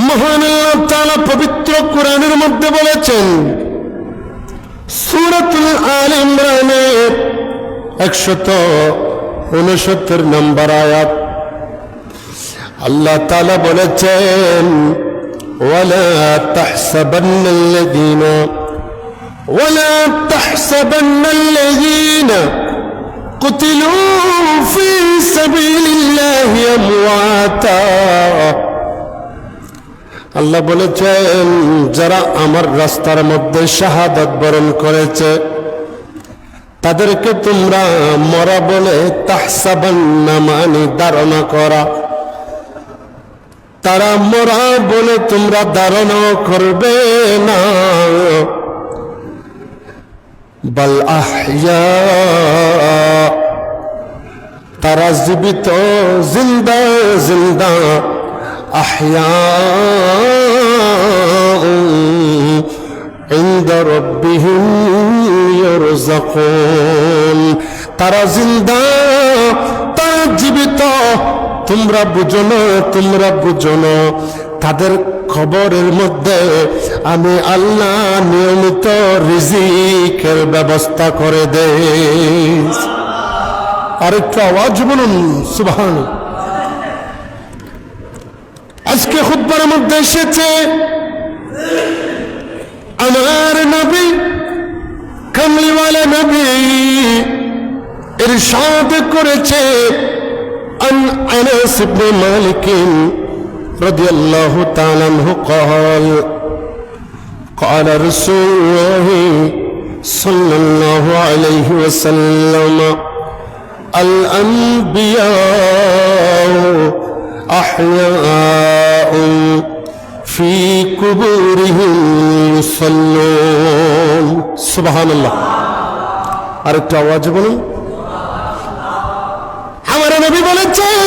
মহান আল্লাহ তাআলা পবিত্র কোরআনের মধ্যে বলেছেন সূরাতুল আল ইমরানের একশত উনসত্তর নম্বর আয়াত আল্লাহ তাআলা বলেছেন ওয়ালা তাহসাবান্নাল্লাযীনা ওয়ালা তাহসাবান্নাল্লাযীনা قتلوا في سبيل الله أمواتا আল্লাহ বলেছেন, যারা আমার রাস্তার মধ্যে শাহাদাত বরণ করেছে, তাদেরকে তোমরা মরা বলে তাহসাবান্না মানে ধারণা করা। তারা মরা বলে তোমরা ধারণা করবে না। বল আহয়া, তারা জীবিত, জিন্দা জিন্দা। আহয়া عند ربهم يرزقون তারা জিন্দা তারা জীবিত তোমরা বুঝো না তোমরা বুঝো না তাদের খবরের মধ্যে আমি আল্লাহ নিয়মিত রিজিকের ব্যবস্থা করে দেই আরেকটু আওয়াজ বলুন সুবহান আজকে খুতবার মধ্যে এসেছে আমার নবী কামলিওয়ালা নবী ইরশাদ করেছে عن انس بن مالك رضي الله تعالى عنه قال قال رسول الله صلى الله عليه وسلم الأنبياء أحياء في قبورهم يصلون سبحان الله আরেকটা আওয়াজ বলুন আমার নবী বলেছেন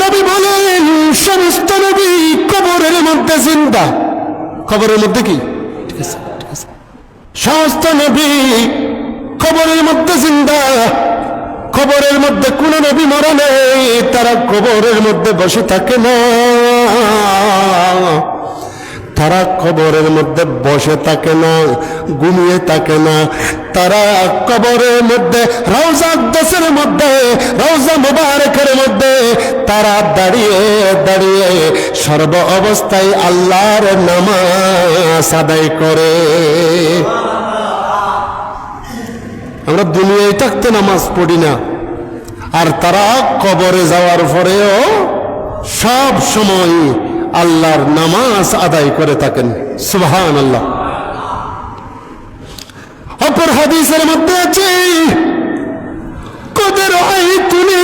নবী বলেন সমস্ত নবী কবরের মধ্যে জিন্দা কবরের মধ্যে কি ঠিক আছে ঠিক আছে সমস্ত নবী কবরের মধ্যে জিন্দা কবরের মধ্যে কোন নবী মরে নেই, তারা কবরের মধ্যে বসে থাকে না। তারা কবরের মধ্যে বসে থাকে না, ঘুমিয়ে থাকে না। তারা কবরের মধ্যে, রওজা দেশের মধ্যে, রওজা মুবারকের মধ্যে, তারা দাঁড়িয়ে দাঁড়িয়ে সর্ব অবস্থায় আল্লাহর নামাজ আদায় করে। আমরা দুনিয়ায় থাকতে নামাজ পড়ি না। আর তারা কবরে যাওয়ার পরেও সব সময় আল্লাহর নামাজ আদায় করে থাকেন। সুহান আল্লাহ অপর হাদিসের মধ্যে আছে, কদের আইতুনি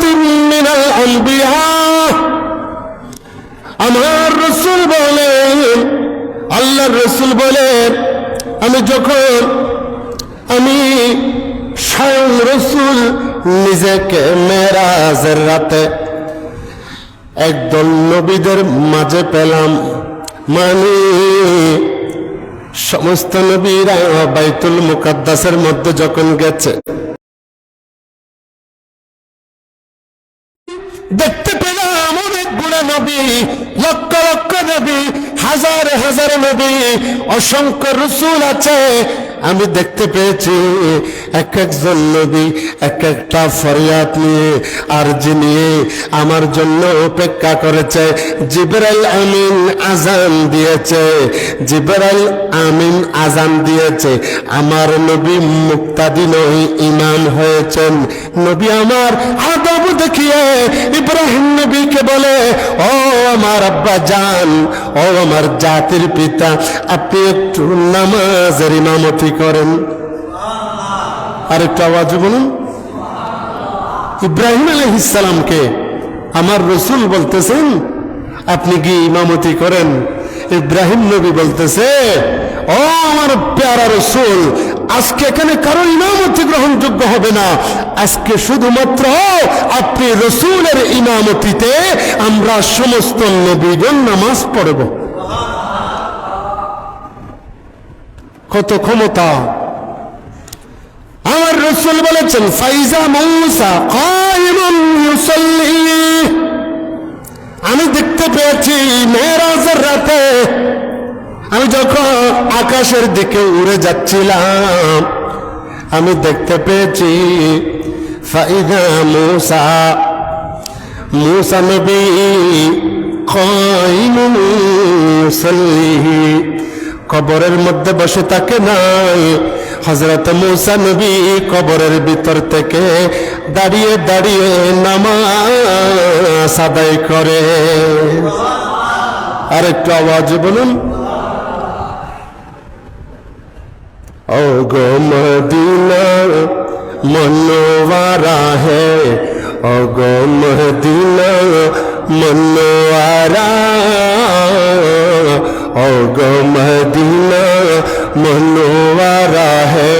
তুমি আমার রসুল বলেন, আল্লাহর রসুল বলেন, আমি যখন রসুল নিজেকে মেরাজের রাতে? একদল নবীদের মাঝে পেলাম মানে। সমস্ত নবীরা বাইতুল মুকাদ্দাসের মধ্যে যখন গেছে, দেখতে পেলাম অনেকগুলো নবী, লক্ষ লক্ষ নবী, হাজার হাজার নবী, অসংখ্য রসুল আছে। আমি দেখতে পেয়েছি এক একজন নবী, এক একটা ফরিয়াদ নিয়ে আর নিয়ে আমার জন্য অপেক্ষা করেছে। জিবরাইল আমিন আজান দিয়েছে। জিবরাইল আমিন আজান দিয়েছে। আমার নবী মুক্তাদি নয় ইমাম হয়েছেন। নবী আমার আদব দেখিয়ে ইব্রাহিম নবীকে বলে, ও আমার আব্বা জান, ও আমার জাতির পিতা, আপনি একটু নামাজের ইমামতি করেন। আর একটু আওয়াজ বলুন। ইব্রাহিম আলহিসামকে আমার রসুল বলতেছেন, আপনি কি ইমামতি করেন? ইব্রাহিম নবী বলতেছে, ও আমার প্যারা রসুল, আজকে এখানে কারও ইমামতি গ্রহণযোগ্য হবে না। আজকে শুধুমাত্র আপনি রসুলের ইমামতিতে আমরা সমস্ত নবীগণ নামাজ পড়ব। কত ক্ষমতা? আমার রসুল বলেছেন, ফাইজা মৌসা আমি দেখতে পেয়েছি মেয়েরাজের রাতে। আমি যখন আকাশের দিকে উড়ে যাচ্ছিলাম, আমি দেখতে পেয়েছি ফাইদা মৌসা। মূসা নবী কয়মুসল্লি কবরের মধ্যে বসে থাকে নাই হজরত মুসা নবী কবরের ভিতর থেকে দাঁড়িয়ে দাঁড়িয়ে নামাজ আদায় করে। আর একটু আওয়াজ বলুন। ও মনোয়ারা হে। ও মনোয়ারা। অগ মদিনা মনোয়ারা হে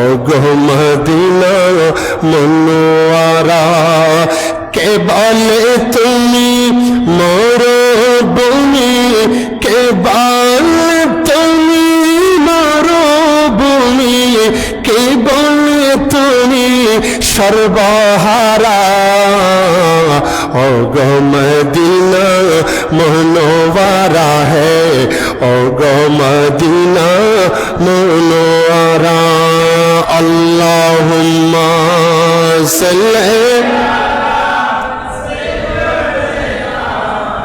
অগ মদিনা মনোয়ারা কে বলে তুমি মোর ভূমি কে বলে তুমি মোর ভূমি কে বলে তুমি সর্বহারা অগ মদিনা মনোয়ারা হে ও গো মদিনা মনোয়ারা আল্লাহুম্মা সাল্লি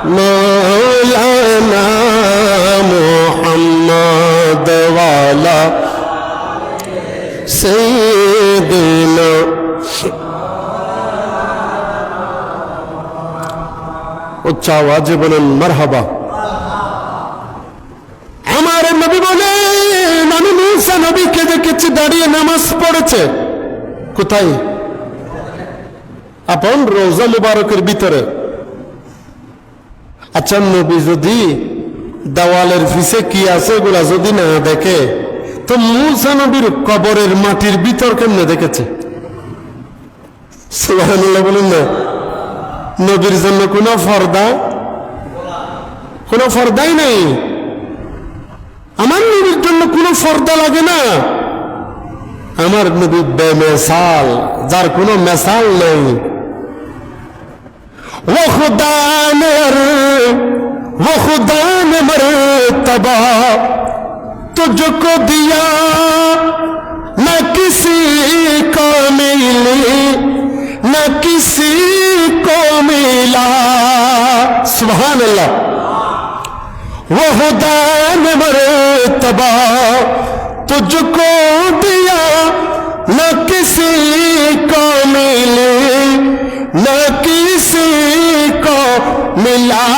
مولانا محمد والا سيدنا উচ্চ আওয়াজে মারহাবা। আমার নবী আমি নবীকে দেখেছি দাঁড়িয়ে নামাজ পড়েছে। কোথায়? আপন রোজা মুবারকের ভিতরে। আচ্ছা নবী যদি দেওয়ালের ফিসে কি আছে এগুলা যদি না দেখে, তো মুসা নবীর কবরের মাটির ভিতর কেমনে দেখেছে? সুবহানাল্লাহ বলুন না। নবীর জন্য কোন ফর্দা? কোন ফর্দাই নাই। আমার নবীর জন্য কোন ফর্দা লাগে না। আমার নবী বেমেসাল, যার কোনো মেসাল নেই। ও খুদান ও খুদান দিয়া না কিসি কামিলি। نہ کسی کو ملا۔ سبحان اللہ۔ وہ خدا نے مرتبہ تجھ کو دیا۔ نہ کسی کو ملے، نہ کسی کو ملا۔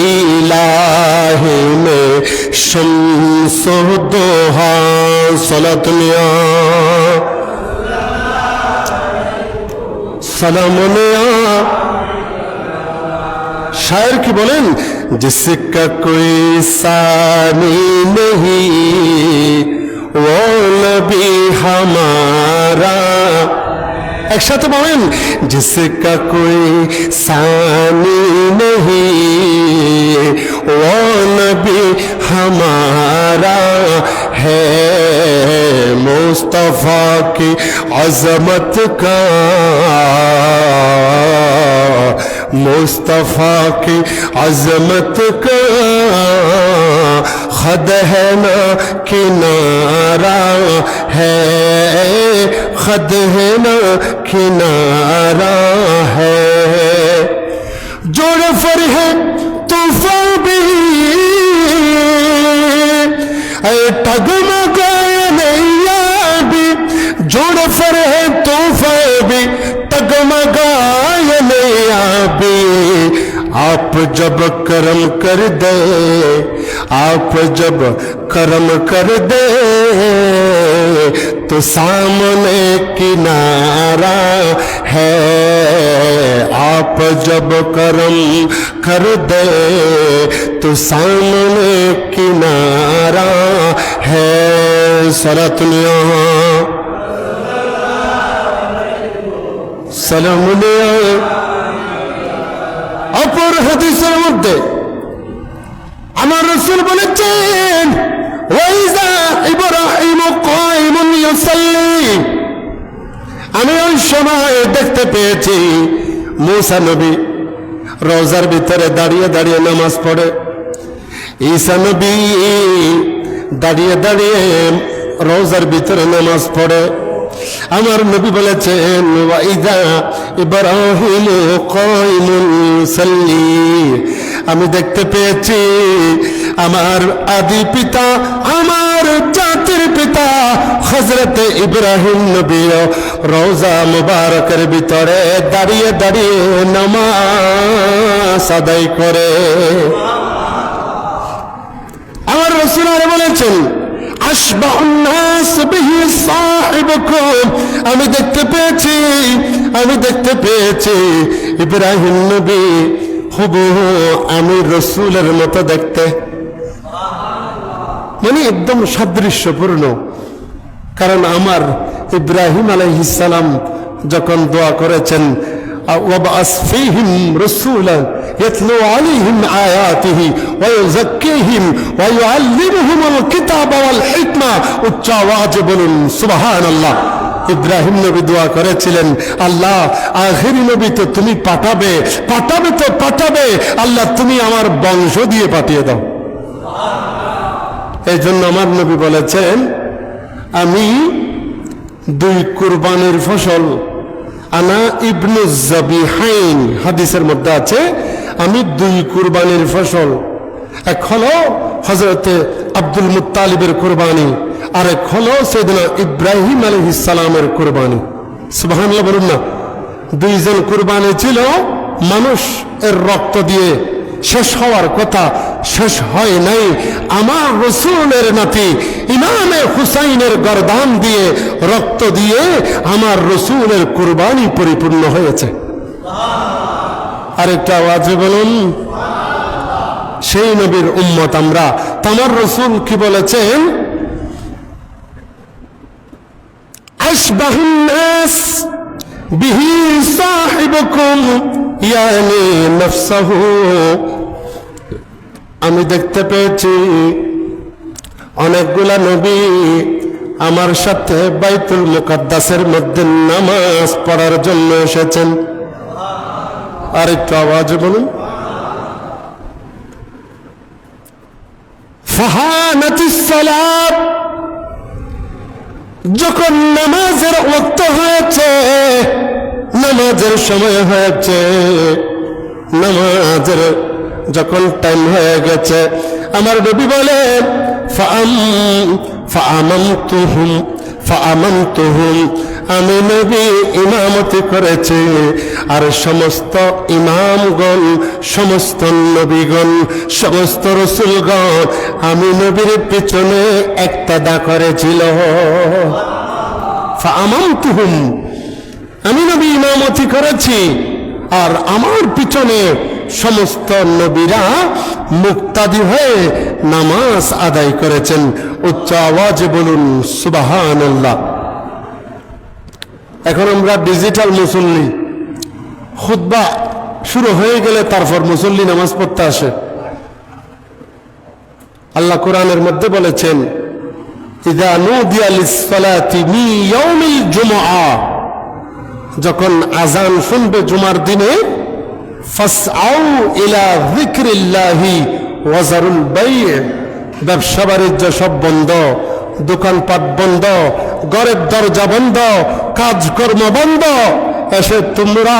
इलाही में शमसो दोहा सलत मिया सलाम मिया शायर की बोलें जिसका कोई सानी नहीं वो नबी हमारा شا تو بہن جس کا کوئی سانی نہیں، وہ نبی ہمارا ہے۔ مصطفیٰ کی عظمت کا، مصطفیٰ کی عظمت کا۔ خد ہے نا کنارا ہے۔ خد ہے نا کنارا ہے۔ جوڑ فر ہے تو بھی۔ اے ٹھگ مگائے نیا بھی۔ جوڑ فر ہے تو بھی۔ ٹگ گائے نیا بھی۔ آپ جب کرم کر دے آپ جب کرم کر دے تو سامنے کنارا ہے۔ آپ جب کرم کر دے تو سامنے کنارا ہے۔ سر دنیا۔ علیہ اپر حدیث مدد আমার রসুল বলেছেন আমি ওই সময় দেখতে পেয়েছি, মুসা নবী রোজার ভিতরে দাঁড়িয়ে দাঁড়িয়ে নামাজ পড়ে। ঈসা নবী দাঁড়িয়ে দাঁড়িয়ে রোজার ভিতরে নামাজ পড়ে। আমার নবী বলেছেন ওয়াইদা ইব্রাহিম কায়িমুন ইউসাল্লি। আমি দেখতে পেয়েছি আমার আদি পিতা, আমার জাতির পিতা হজরত ইব্রাহিম নবীর রোজা মুবারকের ভিতরে দাঁড়িয়ে দাঁড়িয়ে নামাজ আদায় করে। আমার রসুল আর বলেছেন আমি দেখতে পেয়েছি, আমি দেখতে পেয়েছি ইব্রাহিম নবী হুবহু আমি রসুলের মতো দেখতে মানে একদম সাদৃশ্যপূর্ণ কারণ আমার ইব্রাহিম আলাইহিসালাম যখন দোয়া করেছেন وابعث فيهم رسولا يتلو عليهم آياته ويزكيهم ويعلمهم الكتاب والحكمة উচ্চ আওয়াজে বলুন সুবহান আল্লাহ ইব্রাহিম নবী দোয়া করেছিলেন, আল্লাহ, আখেরি নবী তো তুমি পাঠাবে পাঠাবে তো পাঠাবে, আল্লাহ তুমি আমার বংশ দিয়ে পাঠিয়ে দাও। এই জন্য আমার নবী বলেছেন, আমি দুই কুরবানির ফসল, আনা ইবনু জাবিহাইন হাদিসের মধ্যে আছে, আমি দুই কুরবানির ফসল, এক হলো হজরতে আব্দুল মুতালিবের কুরবানি আর এক হলো সেদিন ইব্রাহিম আলী ইসালামের কুরবানি। সুবাহান্লাহ বলুন না। দুইজন কুরবানি ছিল, মানুষ এর রক্ত দিয়ে শেষ হওয়ার কথা, শেষ হয় নাই। আমার রসুলের নাতি ইমামে হুসাইনের গরদান দিয়ে রক্ত দিয়ে আমার রসুলের কুরবানি পরিপূর্ণ হয়েছে। আরেকটা আওয়াজে বলুন, সেই নবীর উম্মত আমরা। তামার রসুল কি বলেছেন? সাহিবকুম ইয়ানি নফসাহু আমি দেখতে পেয়েছি অনেকগুলা নবী আমার সাথে বাইতুল মুকাদ্দাসের মধ্যে নামাজ পড়ার জন্য এসেছেন। আর একটু আওয়াজ বলুন। ফাহানাতিস সালাত যখন নামাজের ওক্ত হয়েছে, নামাজের সময় হয়েছে, নামাজের যখন টাইম হয়ে গেছে, আমার রবি বলে আমি নবী ইমামতি করেছি আর সমস্ত ইমামগণ, সমস্ত নবীগণ, সমস্ত রসুলগণ, আমি নবীর পিছনে একতাদা করেছিল। আমি নবী ইমামতি করেছি, আর আমার পিছনে সমস্ত নবীরা মুক্তাদি হয়ে নামাজ আদায় করেছেন। উচ্চ আওয়াজে বলুন সুবাহান এখন আমরা ডিজিটাল মুসল্লি। খুদ্া শুরু হয়ে গেলে তারপর মুসল্লি নামাজ পড়তে আসে। আল্লাহ কোরআনের মধ্যে বলেছেন যখন আজান শুনবে জুমার দিনে ব্যবসা বাণিজ্য সব বন্ধ, দোকানপাট বন্ধ, ঘরের দরজা বন্ধ, কাজকর্ম বন্ধ। এসে তোমরা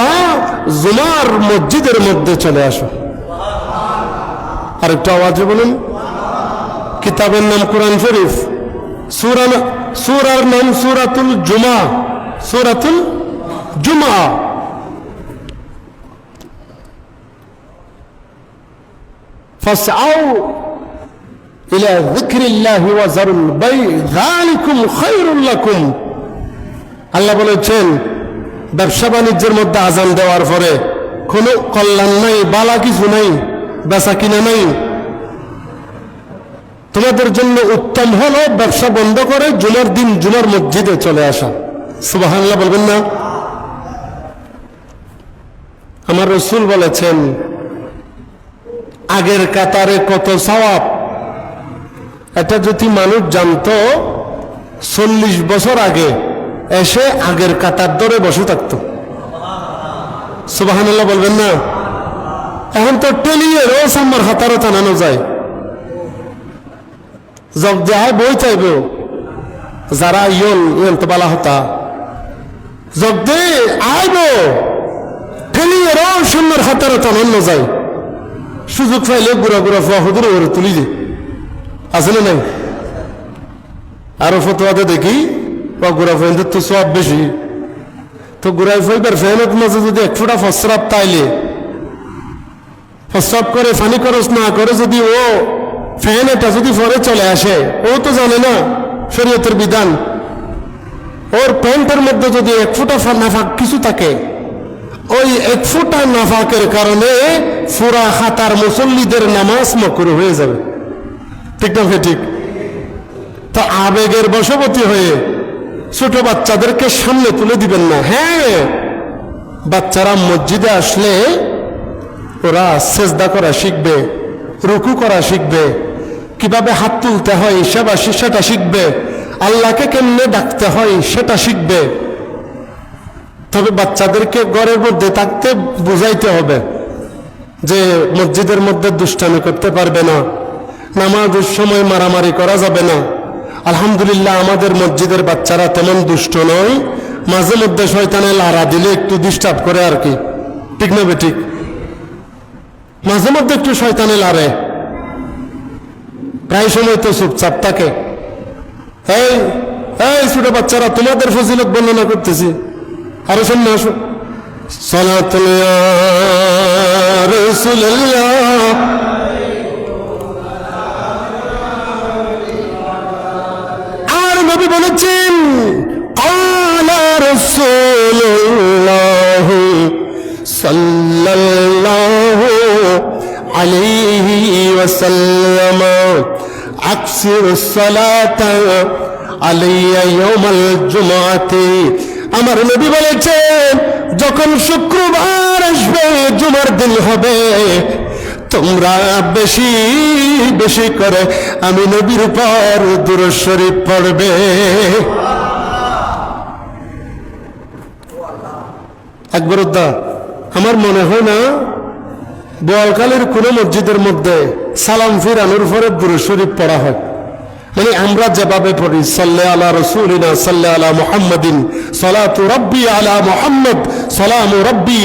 জুমার মসজিদের মধ্যে চলে আসো আরেকটা আওয়াজে বলুন কিতাবের নাম কোরআন শরীফ সুরা সুরার নাম সুরাতুল জুমা সুরাতুল জুমা فاسعوا إلى ذكر الله وذروا البيع ذلكم خير لكم আল্লাহ বলেছেন ব্যবসা বাণিজ্যের মধ্যে আজান দেওয়ার পরে কোনো কল্যাণ নাই, বালা কিছু নাই, বেচা কিনা নাই। তোমাদের জন্য উত্তম হলো ব্যবসা বন্ধ করে জুমার দিন জুমার মসজিদে চলে আসা। সুবাহান্লাহ বলবেন না? আমার রসুল বলেছেন, আগের কাতারে কত সওয়াব? এটা যদি মানুষ জানতো, চল্লিশ বছর আগে এসে আগের কাতার ধরে বসে থাকতো। সুবাহান্লাহ বলবেন না? এখন তো টেলিয়ে রোজ আমার হাতারও টানানো যায়। জব দেহায় বই চাইব, যারা ইয়ন ইয়ন তো বালা হতা। জব দে আইব ঠেলিয়ে রোজ সুন্দর হাতারও টানানো যায়। সুযোগ পাইলে গুড়া গুড়া ফুয়া হুদুর ওরে তুলি যে আছে না নাই? আরও ফতোয়াতে দেখি। গুড়া ফুয়েন্দের তো সব বেশি তো এক ফোঁটা ফসরাপ তাইলে ফসরাপ করে ফানি করে ফ্যান এটা বিধান ওর প্যান্টের মধ্যে যদি এক ফুটা নাফাক কিছু থাকে ওই এক ফুটা নাফাকের কারণে ফুরা খাতার মুসল্লিদের নামাজ মকরু হয়ে যাবে ঠিক না ঠিক তা আবেগের বশবতী হয়ে ছোট বাচ্চাদেরকে সামনে তুলে দিবেন না। হ্যাঁ বাচ্চারা মসজিদে আসলে ওরা সেজদা করা শিখবে, রুকু করা শিখবে, কীভাবে হাত তুলতে হয় সেবা সেটা শিখবে, আল্লাহকে কেমনে ডাকতে হয় সেটা শিখবে। তবে বাচ্চাদেরকে ঘরের মধ্যে থাকতে বুঝাইতে হবে যে মসজিদের মধ্যে দুষ্টামি করতে পারবে না, নামাজের সময় মারামারি করা যাবে না। আলহামদুলিল্লাহ, আমাদের মসজিদের বাচ্চারা তেমন দুষ্ট নয়। মাঝে মধ্যে শয়তানে লারা দিলে একটু ডিস্টার্ব করে আর কি। ঠিক না বেঠিক মাঝে মধ্যে একটু শয়তানে লারে। প্রায় সময় তো চুপচাপ থাকে। এই এই ছোট বাচ্চারা, তোমাদের ফজিলত বর্ণনা করতেছি। আরও সামনে আসো। সালাতুল ইয়া আমার নবী বলেছেন, যখন শুক্রবার আসবে, জুমার দিন হবে, তোমরা বেশি বেশি করে আমি নবীর উপর দূর শরীফ পড়বে। একবার উদ্দা, আমার মনে হয় না বোয়ালকালের কোন মসজিদের মধ্যে সালাম ফিরানোর পরে দূর শরীফ পড়া হয়। মানে আমরা যেভাবে পড়ি, সাল্লে আলা রসুলিনা, সাল্লে আলা মোহাম্মদিন, সালাতু রব্বি আলা মোহাম্মদ, সালামু রব্বি